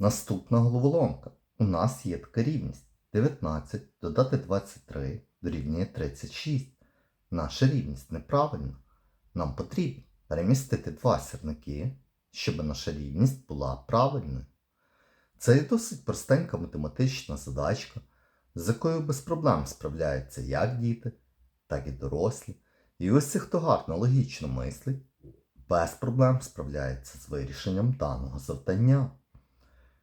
Наступна головоломка. У нас є така рівність. 19 додати 23 дорівнює 36. Наша рівність неправильна. Нам потрібно перемістити два сірники, щоб наша рівність була правильною. Це є досить простенька математична задачка, з якою без проблем справляються як діти, так і дорослі. І ось ці, хто гарно логічно мислить, без проблем справляється з вирішенням даного завдання.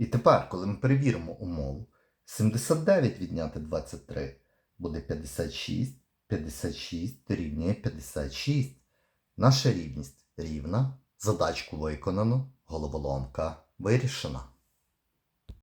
І тепер, коли ми перевіримо умову, 79 відняти 23 буде 56, 56 дорівнює 56. Наша рівність рівна, задачку виконано, головоломка вирішена.